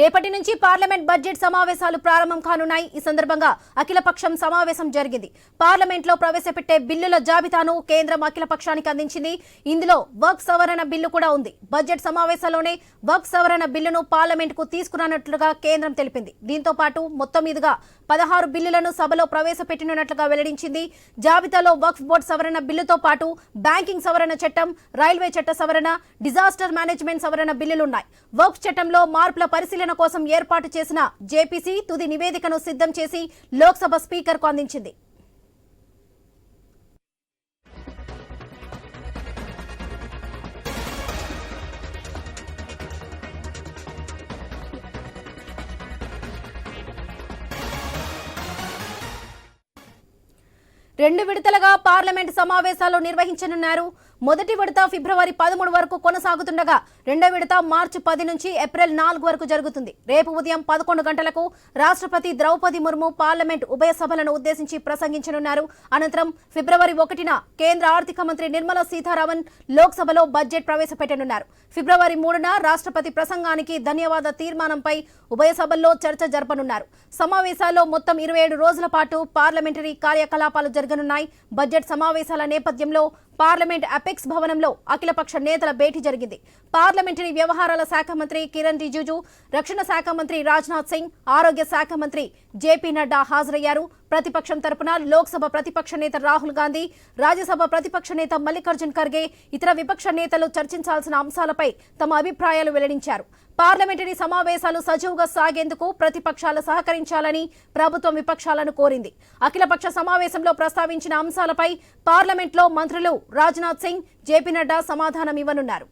రేపటి నుంచి parliament budget సమావేశాలు ప్రారంభం కానున్నాయి. ఈ సందర్భంగా అఖిలపక్షం సమావేశం జరిగింది. పార్లమెంట్లో ప్రవేశపెట్టే బిల్లుల జాబితాను కేంద్రం అఖిలపక్షానికి అందించింది. ఇందులో వర్క్ సవరణ బిల్లు కూడా ఉంది. బడ్జెట్ సమావేశంలోనే వర్క్ సవరణ బిల్లును పార్లమెంట్కు తీసుకురానట్లుగా కేంద్రం తెలిపింది. దీంతో పాటు మొత్తం మీదుగా పదహారు బిల్లులను సభలో ప్రవేశపెట్టినట్లుగా వెల్లడించింది. జాబితాలో వక్ఫ్ బోర్డు సవరణ బిల్లుతో పాటు బ్యాంకింగ్ సవరణ చట్టం రైల్వే చట్ట సవరణ డిజాస్టర్ మేనేజ్మెంట్ సవరణ బిల్లులున్నాయి. వర్క్ చట్టంలో మార్పుల పరిశీలన కోసం ఏర్పాటు చేసిన జేపీసీ తుది నివేదికను సిద్ధం చేసి లోక్సభ స్పీకర్కు అందించింది. రెండు విడతలుగా పార్లమెంట్ సమావేశాలు నిర్వహించనున్నారు. మొదటి విడత ఫిబ్రవరి పదమూడు వరకు కొనసాగుతుండగా రెండో విడత మార్చి పది నుంచి ఏప్రిల్ నాలుగు వరకు జరుగుతుంది. రేపు ఉదయం పదకొండు గంటలకు రాష్ట్రపతి ద్రౌపది ముర్ము పార్లమెంట్ ఉభయ సభలను ఉద్దేశించి ప్రసంగించనున్నారు. అనంతరం ఫిబ్రవరి ఒకటిన కేంద్ర ఆర్థిక మంత్రి నిర్మలా సీతారామన్ లోక్సభలో బడ్జెట్ ప్రవేశపెట్టనున్నారు. ఫిబ్రవరి మూడున రాష్ట్రపతి ప్రసంగానికి ధన్యవాద తీర్మానంపై ఉభయ సభల్లో చర్చ జరపనున్నారు. సమావేశాల్లో మొత్తం ఇరవై ఏడు రోజుల పాటు పార్లమెంటరీ కార్యకలాపాలు జరగనున్నాయి. బడ్జెట్ సమావేశాల నేపథ్యంలో పార్లమెంట్ అపెక్స్ భవనంలో అఖిలపక్ష నేతల భేటీ జరిగింది. పార్లమెంటరీ వ్యవహారాల శాఖ మంత్రి కిరణ్ రిజిజు రక్షణ శాఖ మంత్రి రాజ్నాథ్ సింగ్ ఆరోగ్య శాఖ మంత్రి జేపీ నడ్డా హాజరయ్యారు. ప్రతిపక్షం తరపున లోక్సభ ప్రతిపక్ష నేత రాహుల్ గాంధీ రాజ్యసభ ప్రతిపక్ష నేత మల్లికార్జున్ ఖర్గే ఇతర విపక్ష నేతలు చర్చించాల్సిన అంశాలపై తమ అభిప్రాయాలు వెల్లడించారు. పార్లమెంటరీ సమావేశాలు సజావుగా సాగేందుకు ప్రతిపక్షాలు సహకరించాలని ప్రభుత్వం విపక్షాలను కోరింది. అఖిలపక్ష సమావేశంలో ప్రస్తావించిన అంశాలపై పార్లమెంట్లో మంత్రులు రాజ్నాథ్ సింగ్ జేపీ నడ్డా సమాధానం ఇవ్వనున్నారు